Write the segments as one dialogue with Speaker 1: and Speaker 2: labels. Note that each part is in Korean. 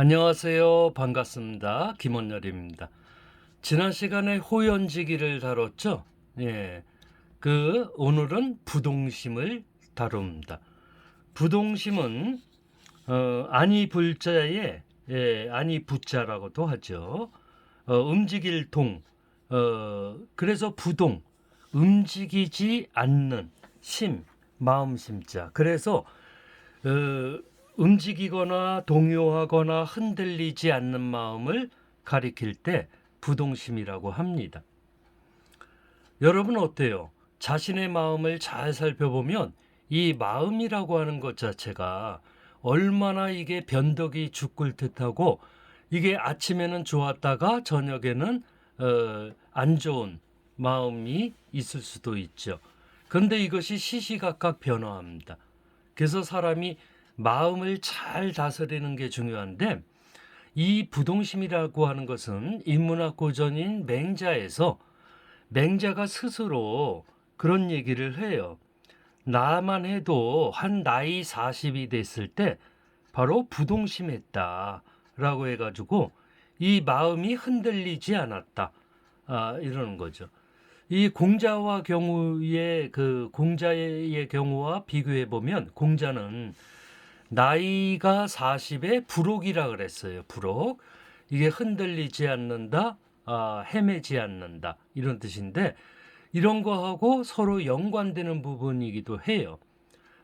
Speaker 1: 안녕하세요. 반갑습니다. 김원열입니다. 지난 시간에 호연지기를 다뤘죠? 예. 그, 오늘은 부동심을 다룹니다. 부동심은, 어, 아니 불자에, 예, 아니 부자라고도 하죠. 어, 움직일 동, 어, 그래서 부동, 움직이지 않는 심, 마음심자. 그래서, 어, 움직이거나 동요하거나 흔들리지 않는 마음을 가리킬 때 부동심이라고 합니다. 여러분 어때요? 자신의 마음을 잘 살펴보면 이 마음이라고 하는 것 자체가 얼마나 이게 변덕이 죽을 듯하고 이게 아침에는 좋았다가 저녁에는 어, 안 좋은 마음이 있을 수도 있죠. 그런데 이것이 시시각각 변화합니다. 그래서 사람이 마음을 잘 다스리는 게 중요한데 이 부동심이라고 하는 것은 인문학 고전인 맹자에서 맹자가 스스로 그런 얘기를 해요. 나만 해도 한 나이 40이 됐을 때 바로 부동심했다 라고 해가지고 이 마음이 흔들리지 않았다. 아, 이러는 거죠. 이 공자와 경우의 그 공자의 경우와 비교해 보면 공자는 나이가 40에 부록이라 그랬어요. 부록. 이게 흔들리지 않는다, 아, 헤매지 않는다. 이런 뜻인데, 이런 거하고 서로 연관되는 부분이기도 해요.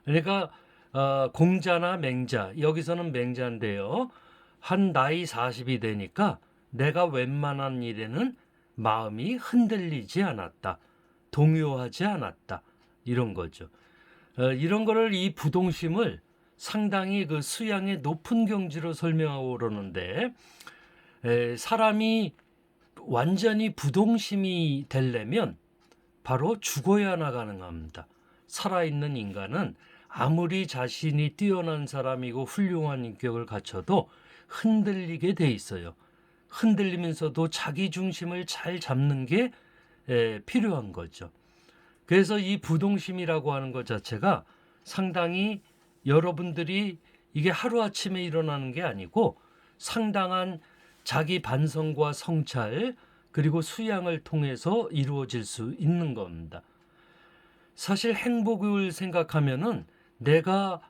Speaker 1: 그러니까, 어, 공자나 맹자, 여기서는 맹자인데요. 한 나이 40이 되니까 내가 웬만한 일에는 마음이 흔들리지 않았다. 동요하지 않았다. 이런 거죠. 어, 이런 거를 이 부동심을 상당히 그 수양의 높은 경지로 설명하고 그러는데 에, 사람이 완전히 부동심이 되려면 바로 죽어야나 가능합니다. 살아있는 인간은 아무리 자신이 뛰어난 사람이고 훌륭한 인격을 갖춰도 흔들리게 돼 있어요. 흔들리면서도 자기 중심을 잘 잡는 게 에, 필요한 거죠. 그래서 이 부동심이라고 하는 것 자체가 상당히 여러분들이 이게 하루아침에 일어나는 게 아니고 상당한 자기 반성과 성찰 그리고 수양을 통해서 이루어질 수 있는 겁니다. 사실 행복을 생각하면은 내가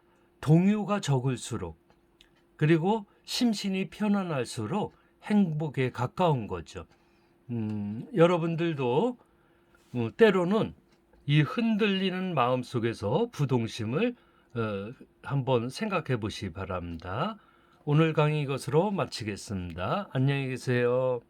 Speaker 1: 동요가 적을수록 그리고 심신이 편안할수록 행복에 가까운 거죠. 음, 여러분들도 어, 때로는 이 흔들리는 마음 속에서 부동심을 어, 한번 생각해 보시 기 바랍니다. 오늘 강의 이것으로 마치겠습니다. 안녕히 계세요.